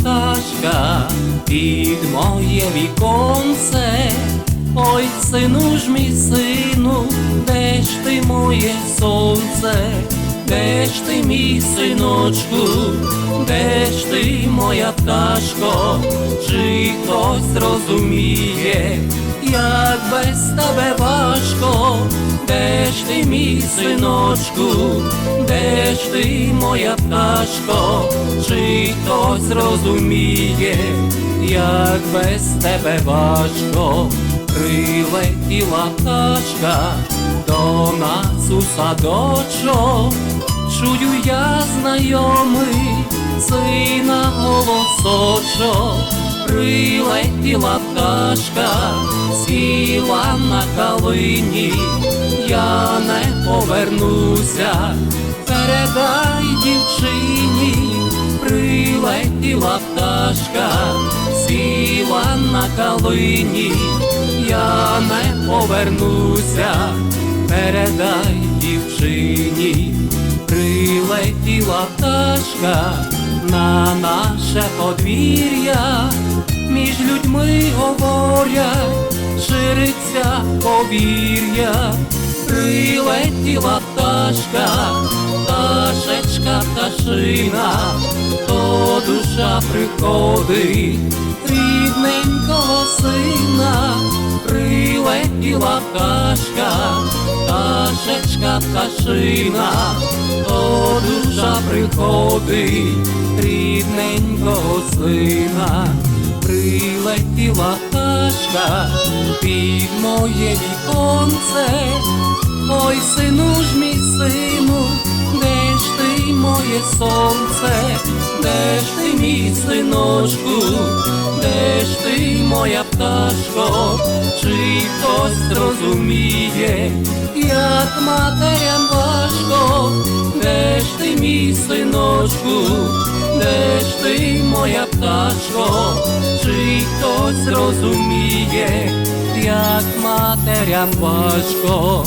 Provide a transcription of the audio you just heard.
пташка під моє віконце. Ой, сину ж мій сину, де ж ти моє сонце, де ж ти мій синочку, де ж ти моя пташко, чи хтось розуміє, як без тебе важко, де ж ти мій синочку, де ти моя пташко, чи хтось розуміє, як без тебе важко, прилетіла пташка до нас у садочок, чую я знайомий сина голосочок, прилетіла пташка, сіла на калині, я не повернуся, передай дівчині, прилетіла пташка, сіла на калині, я не повернуся, передай дівчині, прилетіла пташка на наше подвір'я, людьми говорять, шириться повір'я, прилетіла пташка, пташечка пташина, то душа приходить рідненького сина, прилетіла пташка, пташечка пташина, то душа приходить рідненького сина, прилетіла пташка під моє віконце, ой, сину ж мій сину, де ж ти моє сонце, де ж ти мій синочку, де ж ти моя пташко, чи хтось зрозуміє, як матерям важко, де ж ти мій синочку, де ж ти моя пташко, чи хтось розуміє, як матерям важко.